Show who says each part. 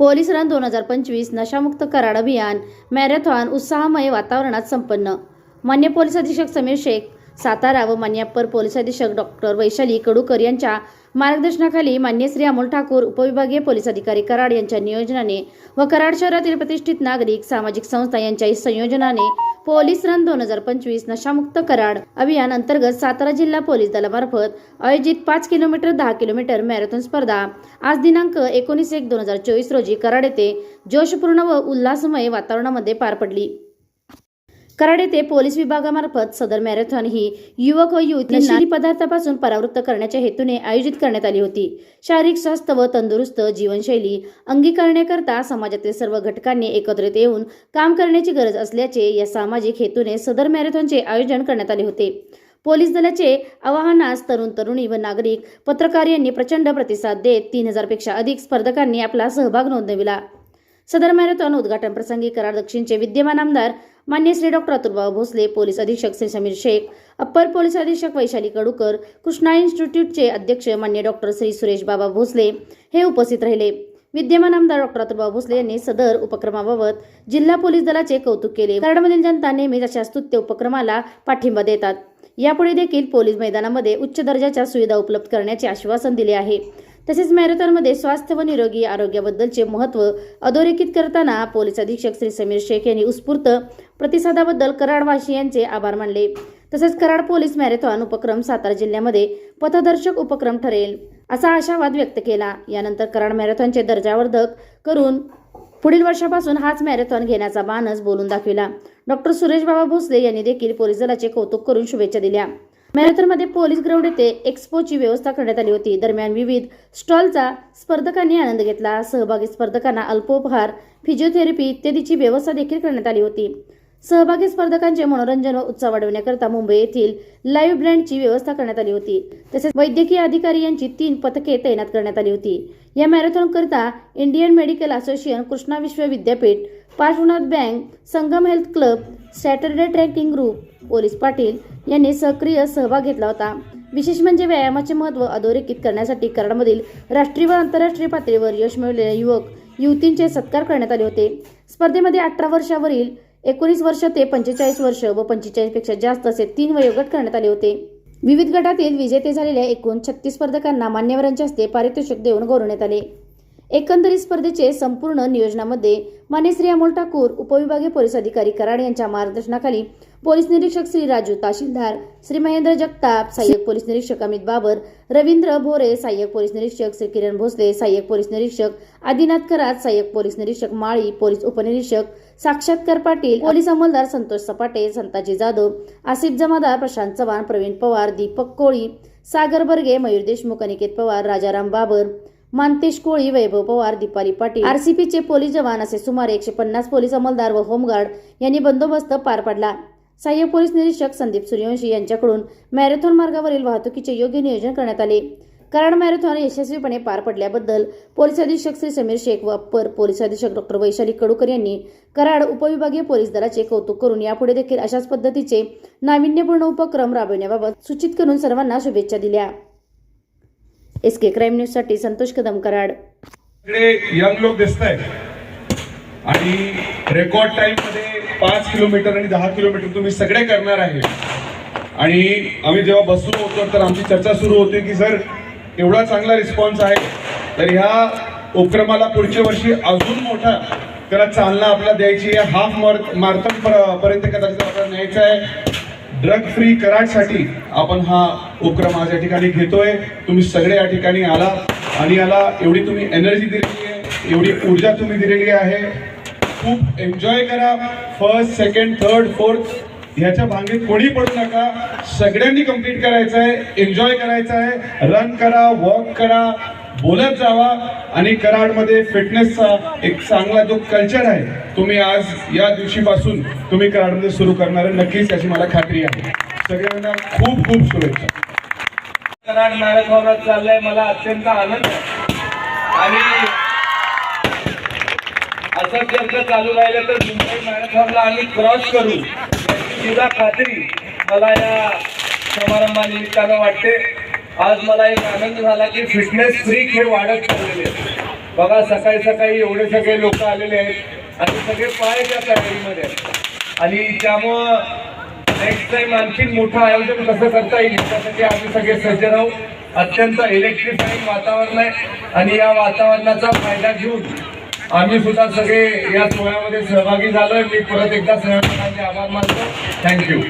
Speaker 1: Police run दोन हजार पंचवीस नशामुक्त कराड अभियान मॅरेथॉन उत्साहमय वातावरणात संपन्न. मान्य पोलीस अधीक्षक समीर शेख सातारा व मान्यापर पोलीस अधीक्षक डॉक्टर वैशाली कडूकर यांच्या मार्गदर्शनाखाली मान्य श्री अमोल ठाकूर उपविभागीय पोलीस अधिकारी कराड यांच्या नियोजनाने व कराड शहरातील प्रतिष्ठित नागरिक सामाजिक संस्था यांच्या संयोजनाने पोलीस रन दोन हजार पंचवीस नशामुक्त कराड अभियान अंतर्गत सातारा जिल्हा पोलीस दलामार्फत आयोजित पाच किलोमीटर दहा किलोमीटर मॅरेथॉन स्पर्धा. आज दिनांक एकोणीस एक दोन हजार चोवीस रोजी कराड येथे जोशपूर्ण व उल्हासमय वातावरणामध्ये पार पडली. कराड येथे पोलीस विभागामार्फत सदर मॅरेथॉन ही युवक व युवती नशिली पदार्थापासून परावृत्त करण्याच्या हेतूने आयोजित करण्यात आली होती. शारीरिक स्वास्थ्य व तंदुरुस्त जीवनशैली अंगीकारण्याकरता समाजातील सर्व घटकांनी एकत्रित येऊन काम करण्याची गरज असल्याचे या सामाजिक हेतूने सदर मॅरेथॉनचे आयोजन करण्यात आले होते. पोलीस दलाचे आवाहनास तरुण तरुणी व नागरिक पत्रकार यांनी प्रचंड प्रतिसाद देत तीन हजारपेक्षा अधिक स्पर्धकांनी आपला सहभाग नोंदविला. सदर मॅरेथॉन उद्घाटन प्रसंगी कराड दक्षिणचे विद्यमान आमदार मान्य श्री डॉक्टर अतुलबाबा भोसले पोलीस अधीक्षक श्री समीर शेख अप्पर पोलीस अधीक्षक वैशाली कडूकर कृष्णा इन्स्टिट्यूटचे अध्यक्ष मान्य डॉक्टर श्री सुरेश बाबा भोसले हे उपस्थित राहिले. विद्यमान आमदार डॉक्टर अतुलबाबा भोसले यांनी सदर उपक्रमाबाबत जिल्हा पोलीस दलाचे कौतुक केले. कराडमधील जनता नेहमीच अशा स्तुत्य उपक्रमाला पाठिंबा देतात. यापुढे देखील पोलीस मैदानामध्ये उच्च दर्जाच्या सुविधा उपलब्ध करण्याचे आश्वासन दिले आहे. तसेच मॅरेथॉनमध्ये स्वास्थ्य व निरोगी आरोग्याबद्दलचे महत्त्व अधोरेखित करताना पोलीस अधीक्षक श्री समीर शेख यांनी उत्स्फूर्त प्रतिसादाबद्दल कराडवासियांचे आभार मानले. तसेच कराड पोलीस मॅरेथॉन उपक्रम सातारा जिल्ह्यामध्ये पथदर्शक उपक्रम ठरेल असा आशावाद व्यक्त केला. यानंतर कराड मॅरेथॉनचे दर्जावर्धक करून पुढील वर्षापासून हाच मॅरेथॉन घेण्याचा मानस बोलून दाखविला. डॉक्टर सुरेश बाबा भोसले यांनी देखील पोलीस दलाचे कौतुक करून शुभेच्छा दिल्या. मॅरेथॉनमध्ये पोलीस ग्राउंड येथे एक्स्पोची व्यवस्था करण्यात आली होती. दरम्यान विविध स्टॉलचा स्पर्धकांनी आनंद घेतला. सहभागी स्पर्धकांना अल्पोपहार फिजिओथेरपी इत्यादीची व्यवस्था देखील करण्यात आली होती. सहभागी स्पर्धकांचे मनोरंजन व उत्साह वाढवण्याकरता मुंबई येथील लाईव्ह ब्रँडची व्यवस्था करण्यात आली होती. तसेच वैद्यकीय अधिकारी यांची तीन पथके तैनात करण्यात आली होती. या मॅरेथॉनकरता Indian medical association Krishna Vishwa विद्यापीठ Parshwanath bank Sangam health club Saturday trekking group police Patil यांनी सक्रिय सहभाग घेतला होता. विशेष म्हणजे व्यायामाचे महत्त्व अधोरेखित करण्यासाठी कराडमधील राष्ट्रीय व आंतरराष्ट्रीय पातळीवर यश मिळवलेल्या युवक युवतींचे सत्कार करण्यात आले होते. स्पर्धेमध्ये अठरा वर्षावरील एकोणीस वर्ष ते पंचेचाळीस वर्ष व पंचेचाळीसपेक्षा जास्त असे तीन वयोगट करण्यात आले होते. विविध गटातील विजेते झालेल्या एकूण छत्तीस स्पर्धकांना मान्यवरांच्या हस्ते पारितोषिक देऊन गौरवण्यात आले. एकंदरीत स्पर्धेचे संपूर्ण नियोजनामध्ये मान्य श्री अमोल ठाकूर उपविभागीय पोलीस अधिकारी कराड यांच्या मार्गदर्शनाखाली पोलीस निरीक्षक श्री राजू ताशीलदार श्री महेंद्र जगताप सहाय्यक पोलीस निरीक्षक अमित बाबर रवींद्र भोरे सहाय्यक पोलीस निरीक्षक श्री किरण भोसले सहाय्यक पोलीस निरीक्षक आदिनाथ करात सहाय्यक पोलीस निरीक्षक माळी पोलीस उपनिरीक्षक साक्षात्कार पाटील पोलीस अंमलदार संतोष सपाटे संताजी जाधव आसिफ जमादार प्रशांत चव्हाण प्रवीण पवार दीपक कोळी सागर बर्गे मयूर देशमुख अनिकेत पवार राजाराम बाबर मानतेश कोळी वैभव पवार दीपाली पाटील आरसीपीचे पोलीस जवान असे सुमारे एकशे पन्नास पोलीस अंमलदार व होमगार्ड यांनी बंदोबस्त पार पाडला. सहाय्यक पोलीस निरीक्षक संदीप सूर्यवंशी यांच्याकडून मॅरेथॉन मार्गावरील वाहतुकीचे योग्य नियोजन करण्यात आले. कराड मॅरेथॉन यशस्वीपणे पार पडल्याबद्दल पोलीस अधीक्षक श्री समीर शेख व अप्पर पोलीस अधीक्षक डॉक्टर वैशाली कडूकर यांनी कराड उपविभागीय पोलीस दलाचे कौतुक करून यापुढे देखील अशाच पद्धतीचे नाविन्यपूर्ण उपक्रम राबविण्याबाबत सूचित करून सर्वांना शुभेच्छा दिल्या. एस के क्राईम न्यूजसाठी संतोष कदम कराड.
Speaker 2: यंग लोक दिसत आहेत आणि रेकॉर्ड टाइममध्ये पाच किलोमीटर आणि दहा किलोमीटर तुम्ही सगळे करणार आहे. आणि आम्ही जेव्हा बसलो होतो तर आमची चर्चा सुरू होती की सर एवढा चांगला रिस्पॉन्स आहे तर ह्या उपक्रमाला पुढच्या वर्षी अजून मोठा त्याला चालना आपल्याला द्यायची आहे. हाफ मार्थन पर्यंत कदाचित आपल्याला न्यायचं आहे. ड्रग फ्री कराडसाठी आपण हा उपक्रम आज या ठिकाणी घेतोय. तुम्ही सगळे या ठिकाणी आला. आणि याला एवढी तुम्ही एनर्जी दिलेली आहे एवढी ऊर्जा तुम्ही दिलेली आहे. खूप एन्जॉय करा. फर्स्ट सेकंड थर्ड फोर्थ ह्याच्या भांगेत कोणी पडू नका. सगळ्यांनी कंप्लीट करायचं आहे एन्जॉय करायचं आहे रन करा वॉक करा. बोलत जावा. आणि कराडमध्ये फिटनेसचा एक चांगला जो कल्चर आहे तुम्ही आज या दिवशीपासून तुम्ही कराडमध्ये सुरू करणार नक्कीच याची मला खात्री आहे. सगळ्यांना खूप खूप शुभेच्छा.
Speaker 3: कराड मॅरेथॉनात चाललंय. मला अत्यंत आनंद आणि असंच यंत्र चालू राहिलं तर मुंबई मॅरेथॉनला आम्ही क्रॉस करू. याची सुद्धा खात्री मला या समारंभानिमित्तानं वाटते. आज मला एक आनंद झाला की फिटनेस फ्रीक हे वाढत चाललेले बघा सकाळी सकाळी एवढे सगळे लोक आलेले आहेत आणि सगळे पाय त्या तयारीमध्ये आणि त्यामुळं नेक्स्ट टाइम आणखीन मोठं आयोजन कसं करता येईल त्यासाठी आम्ही सगळे सज्ज राहू. अत्यंत इलेक्ट्रिफाईंग वातावरण आहे आणि या वातावरणाचा फायदा घेऊन आम्ही सुद्धा सगळे या सोहळ्यामध्ये सहभागी झालोय. मी परत एकदा सहभागाचे आभार मानतो. थँक्यू